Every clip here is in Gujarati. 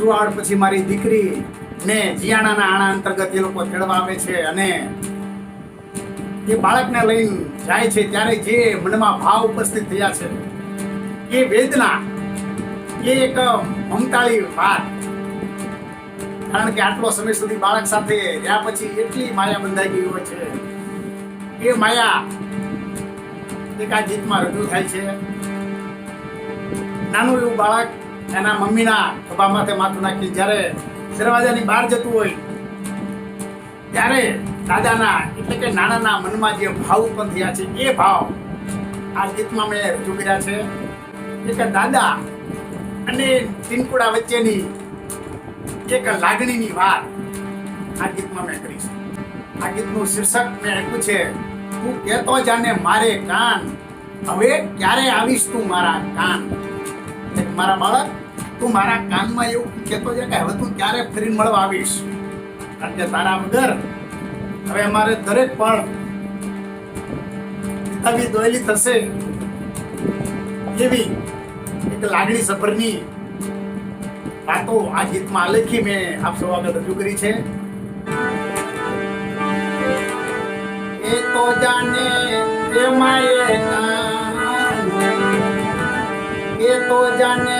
સુવાળ પછી મારી દીકરી ને જીયાણાના આણા અંતર્ગત એ લોકો ચડવા આવે છે અને એ બાળકને લઈને જાય છે ત્યારે જે મનમાં ભાવ ઉપસ્થિત થયા છે, એ વેદના, એ એક મમતાળી વાત. કારણ કે આટલો સમય સુધી બાળક સાથે રહ્યા પછી એટલી માયા બંધાઈ ગઈ હોય છે. એ માયા એક આ ગીતમાં રજૂ થાય છે, નાનું એવું બાળક એના મમ્મીના ખભા માથે નાખી, જ્યારે દરવાજાની બહાર જતું હોય, ત્યારે દાદાના એટલે કે નાનાના મનમાં જે ભાવ ઉત્પન્ન થયા છે, એ ભાવ આ ગીતમાં મેં રજૂ કર્યા છે. એક દાદા અને ટીનકુડા વચ્ચેની એક લાગણીની વાત આ ગીતમાં મેં કરી છે. આ ગીતનું શીર્ષક મેં આપ્યું છે, તું કહેતો જાને મારે કાન, હવે ક્યારે આવીશ તું મારા કાન? મારા બાળક તું મારા કાનમાં એવું કહેતો છે કે હવે તું ક્યારે ફરીને મળવા આવીશ? કારણ કે તારા વગર હવે અમારે દરેક પણ આવી દોયલી થશે એવી એક લાગણી સફરની વાતો આ ગીતમાં આલેખી મેં આપ સૌ આગળ રજૂ કરી છે. એ તો જાને કાન એ તો જાણે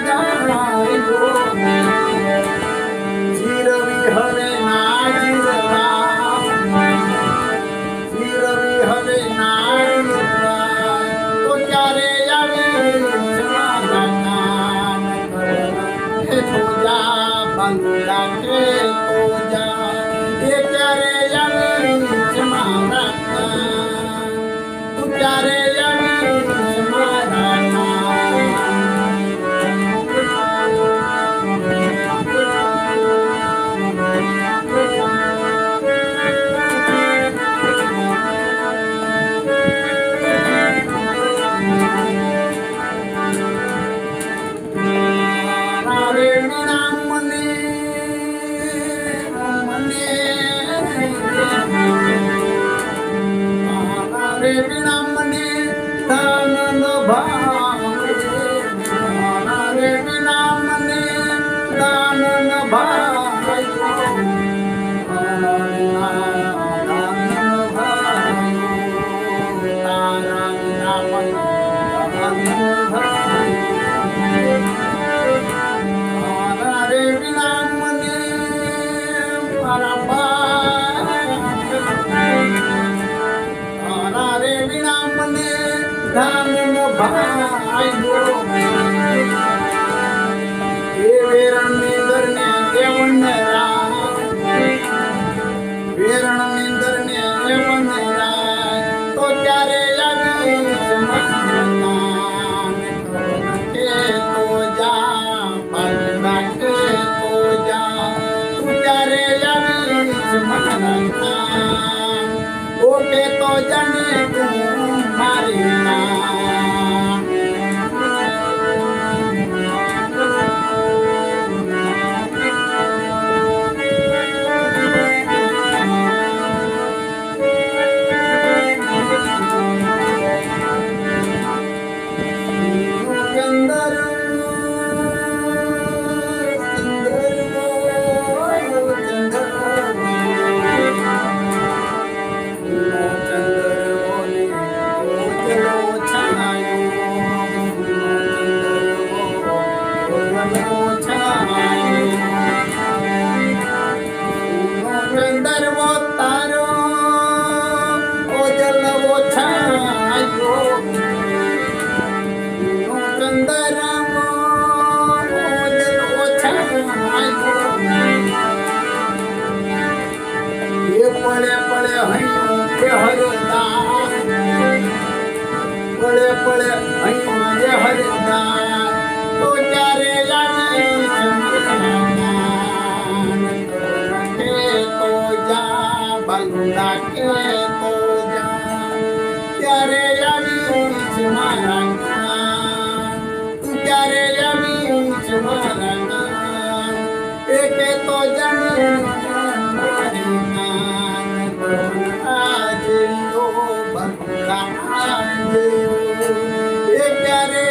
I'm not know. ધાનનો ભાગો એ વેરણની દરને દેવણને વેરણની દરને દેવણને તો ત્યારે ઓકે તો જાણે તું પડે હૈયું કે હરદા પડે પડે હૈયું કે હરદા તો ત્યારે લાગી કે જા બલુડા કે તો જા? ત્યારે ત્યારે આવી મારા કાન એકે તો જાણે प्यारे